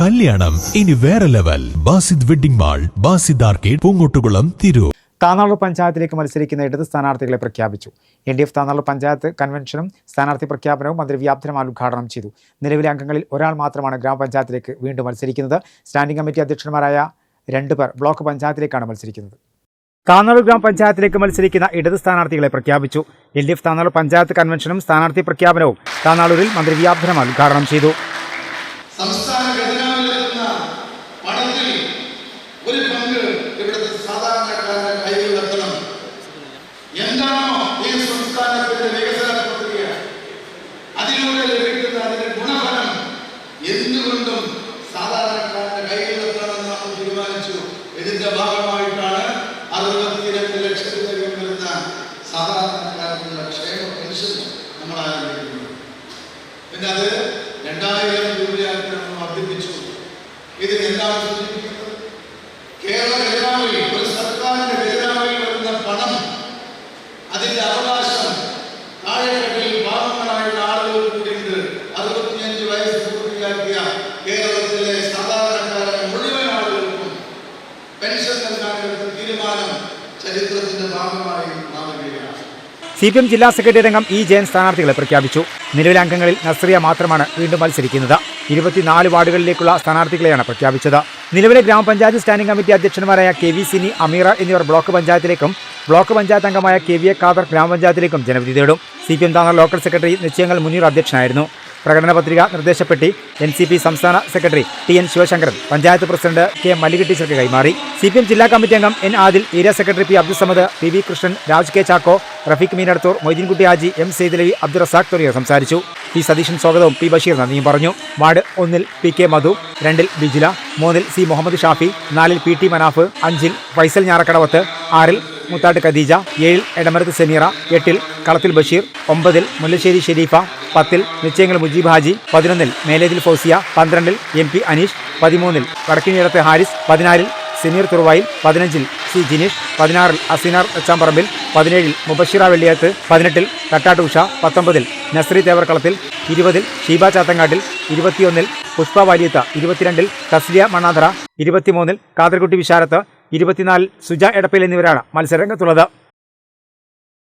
കല്യാണം. ഇനി വേറെ level Basid wedding mall Basid arcade Poongottukulam Tirur. Tanalur പഞ്ചായത്തിലേക്ക് മത്സരിക്കുന്ന ഇടത് സ്ഥാനാർത്ഥികളെ പ്രഖ്യാപിച്ചു. N D F Tanalur panchayat കൺവെൻഷനും സ്ഥാനാർത്ഥി പ്രഖ്യാപനവും മന്ത്രി വ്യാപ്തരമാൽ ഉദ്ഘാടനം ചെയ്തു. നിലവിലെ അംഗങ്ങളിൽ ഒരാൾ മാത്രമാണ് ഗ്രാമപഞ്ചായത്തിലേക്ക് വീണ്ടും മത്സരിക്കുന്നത്. സ്റ്റാൻഡിംഗ് കമ്മിറ്റി അധ്യക്ഷന്മാരായ രണ്ടുപേർ ബ്ലോക്ക് പഞ്ചായത്തിലേക്കാണ് മത്സരിക്കുന്നത്. താനാളൂർ ഗ്രാമപഞ്ചായത്തിലേക്ക് മത്സരിക്കുന്ന ഇടത് സ്ഥാനാർത്ഥികളെ പ്രഖ്യാപിച്ചു. L D F Tanalur panchayat കൺവെൻഷനും സ്ഥാനാർത്ഥി പ്രഖ്യാപനവും താനാളൂരിൽ മന്ത്രി വ്യാപ്തരമാൽ ഉദ്ഘാടനം ചെയ്തു. സംസ്ഥാന ഖജനാവിലെത്തുന്ന പണത്തിൽ ഒരു പങ്ക് ഇവിടുത്തെ സാധാരണക്കാരുടെ കയ്യിലെത്തണം എന്താണോ ഈ സംസ്ഥാനത്തിന്റെ വികസന പ്രക്രിയ? അതിലൂടെ ലഭിക്കുന്ന അതിന്റെ ഗുണഫലം എന്തുകൊണ്ടും സാധാരണക്കാരുടെ കയ്യിലെത്തണമെന്ന് നാം തീരുമാനിച്ചു. ഇതിന്റെ ഭാഗമായിട്ടാണ് അറുപത്തിരണ്ട് ലക്ഷത്തിലധികം വരുന്ന സാധാരണക്കാർക്കുള്ള ക്ഷേമ പെൻഷൻ നമ്മൾ ആരംഭിക്കുന്നത്. പിന്നെ അത് രണ്ടായിരം രൂപയായിട്ട് നമ്മൾ വർദ്ധിപ്പിച്ചു ഇത് എന്താണ് കേരള ചരിത്രത്തിന്റെ ഭാഗമായി മാറുകയാണ്. സി പി എം ജില്ലാ സെക്രട്ടറി അംഗം ഇ ജയൻ സ്ഥാനാർത്ഥികളെ പ്രഖ്യാപിച്ചു. നിലവിലെ അംഗങ്ങളിൽ നസ്രിയ മാത്രമാണ് വീണ്ടും മത്സരിക്കുന്നത്. ഇരുപത്തിനാല് വാർഡുകളിലേക്കുള്ള സ്ഥാനാർത്ഥികളെയാണ് പ്രഖ്യാപിച്ചത്. നിലവിലെ ഗ്രാമപഞ്ചായത്ത് സ്റ്റാൻഡിംഗ് കമ്മിറ്റി അധ്യക്ഷന്മാരായ കെ വി സിനി അമീറ എന്നിവർ ബ്ലോക്ക് പഞ്ചായത്തിലേക്കും ബ്ലോക്ക് പഞ്ചായത്ത് അംഗമായ കെ വി എ കാദർ ഗ്രാമപഞ്ചായത്തിലേക്കും ജനവിധി തേടും. C P M Thangar local secretary നിശ്ചയങ്ങൾ Muneer അധ്യക്ഷനായിരുന്നു. പ്രകടന പത്രിക നിർദ്ദേശപ്പെട്ടി എൻ സി പി സംസ്ഥാന secretary T N Sivasankaran panchayat president K Mallika ടീച്ചർക്ക് കൈമാറി. സി പി എം ജില്ലാ കമ്മിറ്റി അംഗം N Adil area secretary P Abdul Samad P V Krishnan Raj K Chacko Rafeeq Meenadathur Moideenkutty Haji M Saidalavi Abdul Razak തുടങ്ങിയവർ സംസാരിച്ചു. P Satheesan സ്വാഗതവും. P Basheer നന്ദിയും പറഞ്ഞു. Ward ഒന്നിൽ പി കെ മധു രണ്ടിൽ ബിജില മൂന്നിൽ സി മുഹമ്മദ് ഷാഫി നാലിൽ പി ടി മനാഫ് അഞ്ചിൽ ഫൈസൽ ഞാറക്കടവത്ത് ആറിൽ മുത്താട്ട് ഖദീജ ഏഴിൽ എടമരത്ത് സെമീറ എട്ടിൽ കളത്തിൽ ബഷീർ ഒമ്പതിൽ മുല്ലശ്ശേരി ഷെരീഫ പത്തിൽ നിശ്ചയങ്ങൾ മുജീബ് ഹാജി പതിനൊന്നിൽ മേലേതിൽ ഫൗസിയ പന്ത്രണ്ടിൽ എം പി അനീഷ് പതിമൂന്നിൽ വടക്കിനിടത്ത് ഹാരിസ് പതിനാലിൽ സമീർ തുറവായിൽ പതിനഞ്ചിൽ സി ജിനീഷ് പതിനാറിൽ അസിനാർ എച്ചാമ്പറമ്പിൽ പതിനേഴിൽ മുബഷിറ വെള്ളിയത്ത് പതിനെട്ടിൽ തട്ടാട്ട് ഉഷ പത്തൊമ്പതിൽ നസ്രി തേവർക്കളത്തിൽ ഇരുപതിൽ ഷീബ ചാത്തങ്ങാട്ടിൽ ഇരുപത്തിയൊന്നിൽ പുഷ്പ വാലിയത്ത ഇരുപത്തിരണ്ടിൽ തസ്ലിയ മണ്ണാധറ ഇരുപത്തിമൂന്നിൽ കാതർകുട്ടി വിശാരത്ത് ഇരുപത്തിനാലിൽ സുജ എടപ്പയിൽ എന്നിവരാണ് മത്സരരംഗത്തുള്ളത്.